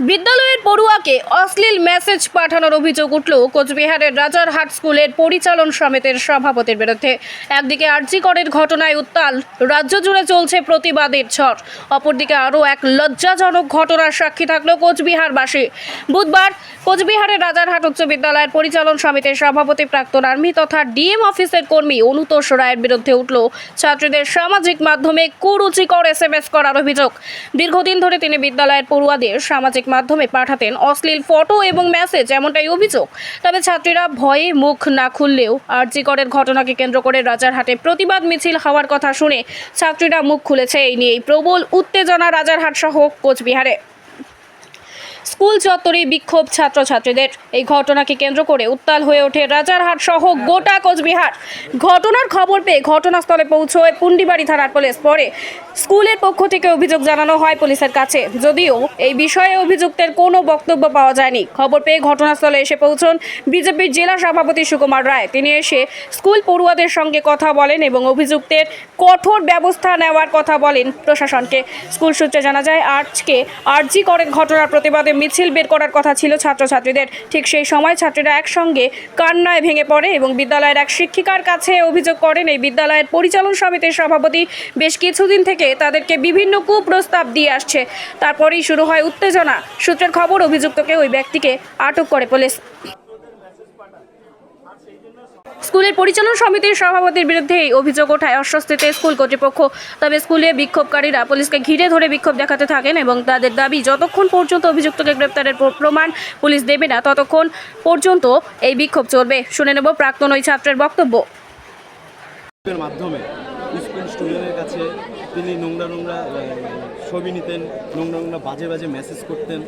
বিদ্যালয়ের পড়ুয়াকে অশ্লীল মেসেজ পাঠানোর অভিযোগ উঠল। কোচবিহারের রাজারহাট স্কুলের পরিচালন সমিতির সভাপতির বিরুদ্ধে। একদিকে আরজিকরের ঘটনায় উত্তাল, রাজ্য জুড়ে চলছে প্রতিবাদের ঝড়। অপরদিকে আরও এক লজ্জাজনক ঘটনার সাক্ষী থাকল কোচবিহারবাসী। বুধবার কোচবিহারের রাজারহাট উচ্চ বিদ্যালয়ের পরিচালন সমিতির সভাপতি প্রাক্তন আর্মি তথা ডিএম অফিসের কর্মী অনুতোষ রায়ের বিরুদ্ধে উঠল ছাত্রীদের সামাজিক মাধ্যমে কুরুচিকর এস এম এস করার অভিযোগ। দীর্ঘদিন ধরে তিনি বিদ্যালয়ের পড়ুয়াদের সামাজিক মাধ্যমে পাঠাতেন অশ্লীল ফটো এবং মেসেজ, এমনটাই অভিযোগ। তবে ছাত্রীরা ভয়ে মুখ না খুললেও আরজিকরের ঘটনাকে কেন্দ্র করে রাজারহাটে প্রতিবাদ মিছিল হওয়ার কথা শুনে ছাত্রীরা মুখ খুলেছে। এই নিয়েই প্রবল উত্তেজনা রাজারহাট সহ কোচবিহারে। স্কুল চত্বরে বিক্ষোভ ছাত্রছাত্রীদের। এই ঘটনাকে কেন্দ্র করে উত্তাল হয়ে ওঠে রাজারহাট সহ গোটা কোচবিহার। ঘটনার খবর পেয়ে ঘটনাস্থলে পৌঁছয় পুন্ডিবাড়ি থানার পুলিশ। পরে স্কুলের পক্ষ থেকে অভিযোগ জানানো হয় পুলিশের কাছে। যদিও এই বিষয়ে অভিযুক্তের কোনো বক্তব্য পাওয়া যায়নি। খবর পেয়ে ঘটনাস্থলে এসে পৌঁছন বিজেপির জেলা সভাপতি সুকুমার রায়। তিনি এসে স্কুল পড়ুয়াদের সঙ্গে কথা বলেন এবং অভিযুক্তের কঠোর ব্যবস্থা নেওয়ার কথা বলেন প্রশাসনকে। স্কুল সূত্রে জানা যায়, আজকে আরজি করেন ঘটনার প্রতিবাদে মিছিল বের করার কথা ছিল ছাত্রছাত্রীদের। ঠিক সেই সময় ছাত্রীরা একসঙ্গে কান্নায় ভেঙে পড়ে এবং বিদ্যালয়ের এক শিক্ষিকার কাছে অভিযোগ করেন, এই বিদ্যালয়ের পরিচালন সমিতির সভাপতি বেশ কিছুদিন থেকে তাদেরকে বিভিন্ন কুপ্রস্তাব দিয়ে আসছে। তারপরেই শুরু হয় উত্তেজনা। সূত্রের খবর, অভিযুক্তকে ওই ব্যক্তিকে আটক করে পুলিশ। স্কুলের পরিচালন সমিতির সভাপতির বিরুদ্ধে এই অভিযোগ ওঠায় অস্বস্তিতে স্কুল কর্তৃপক্ষ। তবে স্কুলে বিক্ষোভকারীরা পুলিশকে ঘিরে ধরে বিক্ষোভ দেখাতে থাকেন এবং তাদের দাবি, যতক্ষণ পর্যন্ত অভিযুক্তকে গ্রেপ্তারের প্রমাণ পুলিশ দেবে না, ততক্ষণ পর্যন্ত এই বিক্ষোভ চলবে। শুনে নেব প্রাক্তন ওই ছাত্রের বক্তব্য। মাধ্যমে স্কুল স্টুডেন্টের কাছে তিনি নোংরা নোংরা ছবি নিতেন, নোংরা নোংরা বাজে বাজে মেসেজ করতেন।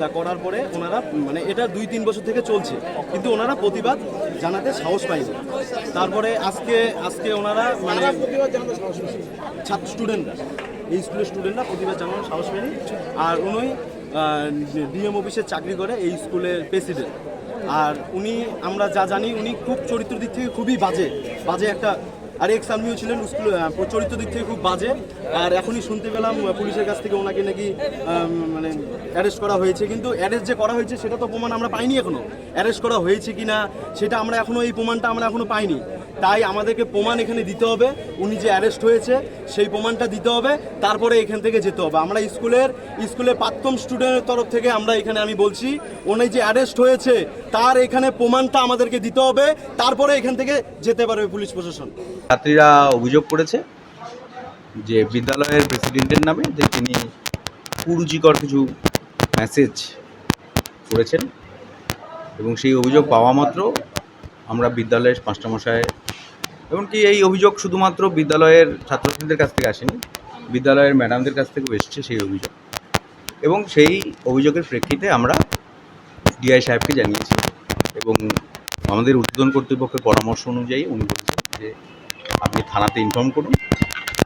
তা করার পরে ওনারা মানে এটা দুই তিন বছর থেকে চলছে কিন্তু ওনারা প্রতিবাদ জানাতে সাহস পায়নি। তারপরে আজকে আজকে ওনারা মানে ছাত্র স্টুডেন্টরা এই স্কুলের স্টুডেন্টরা প্রতিবাদ জানানোর সাহস পায়নি। আর উনি ডিএম অফিসে চাকরি করে এই স্কুলের প্রেসিডেন্ট আর উনি আমরা যা জানি উনি খুব চরিত্র দিক থেকে খুবই বাজে বাজে একটা আর এক্স আর্মিও ছিলেন স্কুল চরিত্র দিক থেকে খুব বাজে। আর এখনই শুনতে পেলাম পুলিশের কাছ থেকে ওনাকে নাকি মানে অ্যারেস্ট করা হয়েছে। কিন্তু অ্যারেস্ট যে করা হয়েছে, সেটা তো প্রমাণ আমরা পাইনি এখনও। অ্যারেস্ট করা হয়েছে কি না সেটা আমরা এখনও এই প্রমাণটা আমরা এখনও পাইনি। তাই আমাদেরকে প্রমাণ এখানে দিতে হবে। উনি যে অ্যারেস্ট হয়েছে, সেই প্রমাণটা দিতে হবে। তারপরে এখান থেকে যেতে হবে। আমরা স্কুলের স্কুলের প্রাক্তন স্টুডেন্টের তরফ থেকে আমরা এখানে আমি বলছি, উনি যে অ্যারেস্ট হয়েছে, তার এখানে প্রমাণটা আমাদেরকে দিতে হবে। তারপরে এখান থেকে যেতে পারবে পুলিশ প্রশাসন। ছাত্রীরা অভিযোগ করেছে যে বিদ্যালয়ের প্রেসিডেন্টের নামে যে তিনি কুরুচিকর কিছু মেসেজ করেছেন এবং সেই অভিযোগ পাওয়া মাত্র আমরা বিদ্যালয়ের মাস্টারমশাই এমনকি এই অভিযোগ শুধুমাত্র বিদ্যালয়ের ছাত্রছাত্রীদের কাছ থেকে আসেনি, বিদ্যালয়ের ম্যাডামদের কাছ থেকেও এসেছে সেই অভিযোগ। এবং সেই অভিযোগের প্রেক্ষিতে আমরা ডিআই সাহেবকে জানিয়েছি এবং আমাদের উদ্বোধন কর্তৃপক্ষের পরামর্শ অনুযায়ী উনি বলেছেন যে, আপনি থানাতে ইনফর্ম করুন,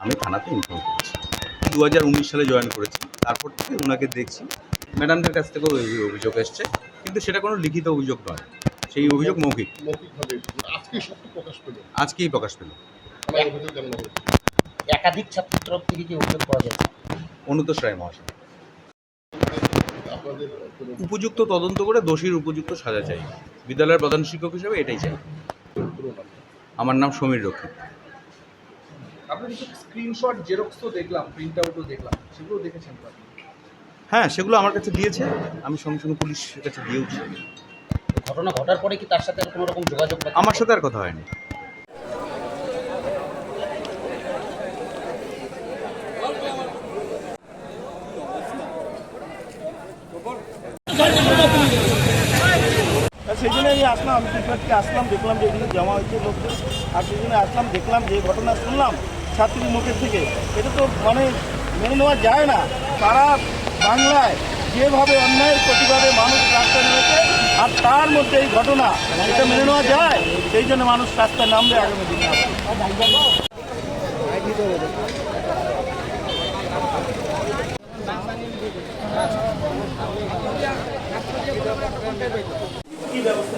আমি থানাতে ইনফর্ম করছি। দু হাজার উনিশ সালে জয়েন করেছি, তারপর থেকে ওনাকে দেখছি, ম্যাডামদের কাছ থেকেও অভিযোগ এসছে, কিন্তু সেটা কোনো লিখিত অভিযোগ নয়। সেই অভিযোগ মৌখিক। আজকেই প্রকাশ পেল। একাধিক ছাত্র তরফ থেকে কি অভিযোগ পাওয়া যাচ্ছে। অনুতোষ রায় মহাশয়। উপযুক্ত তদন্ত করে দোষীর উপযুক্ত সাজা চাই। বিদ্যালয়ের প্রধান শিক্ষক হিসেবে এটাই চাই। আমার নাম সমীর রক্ষিত আপনার স্ক্রিনশট জেরক্স তো দেখলাম প্রিন্ট আউটও দেখলাম সেগুলো দেখেছেন আপনি? হ্যাঁ সেগুলো আমার কাছে দিয়েছে। আমি সঙ্গে সঙ্গে পুলিশের কাছে দিয়েওছি। ঘটনা ঘটার পরে কি তার সাথে কোনো রকম যোগাযোগ আমার সাথে আর কথা হয়নি। সেই জন্য আমি আসলাম আমি টিটমেন্টকে আসলাম দেখলাম যে এখানে জমা হয়েছে লোকজন। আর সেই জন্য আসলাম দেখলাম যে ঘটনা শুনলাম ছাত্রীর মুখের থেকে। এটা তো মানে মেনে নেওয়া যায় না। সারা বাংলায় যেভাবে অন্যায়ের প্রতিবাদে মানুষ রাস্তায় নেমেছে আর তার মধ্যে এই ঘটনা এটা মেনে নেওয়া যায়, সেই জন্য মানুষ রাস্তায় নামবে আগামী দিনে। ঠিক আছে